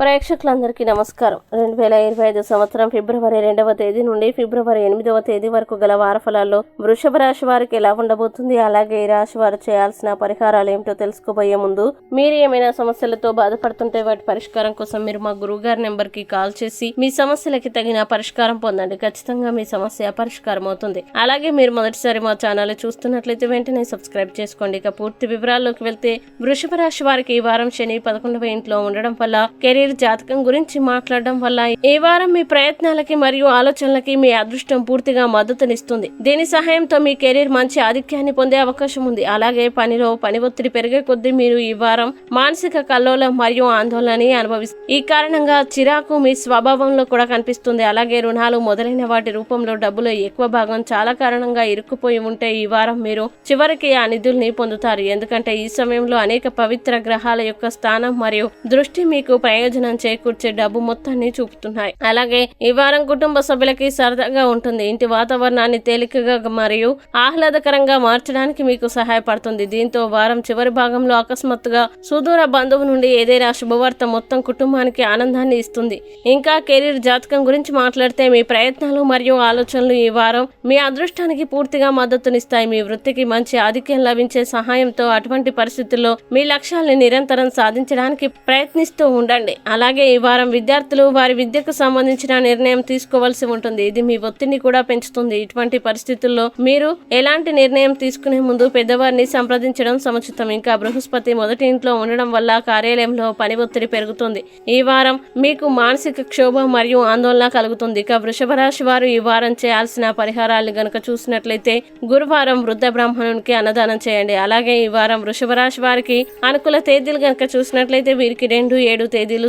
ప్రేక్షకులందరికీ నమస్కారం. రెండు వేల ఇరవై ఐదు సంవత్సరం ఫిబ్రవరి రెండవ తేదీ నుండి ఫిబ్రవరి ఎనిమిదవ తేదీ వరకు గల వార ఫలాల్లో వృషభ రాశి వారికి ఎలా ఉండబోతుంది అలాగే ఈ రాశి వారు చేయాల్సిన పరిహారాలు ఏమిటో తెలుసుకోబోయే ముందు మీరు ఏమైనా సమస్యలతో బాధపడుతుంటే వాటి పరిష్కారం కోసం మీరు మా గురువు గారి నెంబర్కి కాల్ చేసి మీ సమస్యలకి తగిన పరిష్కారం పొందండి. ఖచ్చితంగా మీ సమస్య పరిష్కారం అవుతుంది. అలాగే మీరు మొదటిసారి మా ఛానల్ చూస్తున్నట్లయితే వెంటనే సబ్స్క్రైబ్ చేసుకోండి. ఇక పూర్తి వివరాల్లోకి వెళ్తే వృషభ రాశి వారికి ఈ వారం శని పదకొండవ ఇంట్లో ఉండడం వల్ల కెరీర్ జాతకం గురించి మాట్లాడడం వల్ల ఈ వారం మీ ప్రయత్నాలకి మరియు ఆలోచనలకి మీ అదృష్టం పూర్తిగా మద్దతునిస్తుంది. దీని సహాయంతో మీ కెరీర్ మంచి ఆధిక్యాన్ని పొందే అవకాశం ఉంది. అలాగే పనిలో పని ఒత్తిడి పెరిగే కొద్దీ మీరు ఈ వారం మానసిక కల్లోలం మరియు ఆందోళనని అనుభవిస్తారు ఈ కారణంగా చిరాకు మీ స్వభావంలో కూడా కనిపిస్తుంది. అలాగే రుణాలు మొదలైన వాటి రూపంలో డబ్బులో ఎక్కువ భాగం చాలా కారణంగా ఇరుక్కుపోయి ఉంటే ఈ వారం మీరు చివరికి ఆ నిధుల్ని పొందుతారు. ఎందుకంటే ఈ సమయంలో అనేక పవిత్ర గ్రహాల యొక్క స్థానం మరియు దృష్టి మీకు ప్రయోజనం చేకూర్చే డబ్బు మొత్తాన్ని చూపుతున్నాయి. అలాగే ఈ వారం కుటుంబ సభ్యులకి సరదాగా ఉంటుంది. ఇంటి వాతావరణాన్ని తేలికగా మరియు ఆహ్లాదకరంగా మార్చడానికి మీకు సహాయపడుతుంది. దీంతో వారం చివరి భాగంలో అకస్మాత్తుగా సుదూర బంధువు నుండి ఏదైనా శుభవార్త మొత్తం కుటుంబానికి ఆనందాన్ని ఇస్తుంది. ఇంకా కెరీర్ జాతకం గురించి మాట్లాడితే మీ ప్రయత్నాలు మరియు ఆలోచనలు ఈ వారం మీ అదృష్టానికి పూర్తిగా మద్దతునిస్తాయి. మీ వృత్తికి మంచి ఆధిక్యం లభించే సహాయంతో అటువంటి పరిస్థితుల్లో మీ లక్ష్యాల్ని నిరంతరం సాధించడానికి ప్రయత్నిస్తూ ఉండండి. అలాగే ఈ వారం విద్యార్థులు వారి విద్యకు సంబంధించిన నిర్ణయం తీసుకోవాల్సి ఉంటుంది. ఇది మీ ఒత్తిడిని కూడా పెంచుతుంది. ఇటువంటి పరిస్థితుల్లో మీరు ఎలాంటి నిర్ణయం తీసుకునే ముందు పెద్దవారిని సంప్రదించడం సముచితం. ఇంకా బృహస్పతి మొదటి ఇంట్లో ఉండడం వల్ల కార్యాలయంలో పని ఒత్తిడి పెరుగుతుంది. ఈ వారం మీకు మానసిక క్షోభ మరియు ఆందోళన కలుగుతుంది. ఇక వృషభ రాశి వారు ఈ వారం చేయాల్సిన పరిహారాలు గనక చూసినట్లయితే గురువారం వృద్ధ బ్రాహ్మణునికి అన్నదానం చేయండి. అలాగే ఈ వారం వృషభ రాశి వారికి అనుకూల తేదీలు గనుక చూసినట్లయితే వీరికి రెండు ఏడు తేదీలు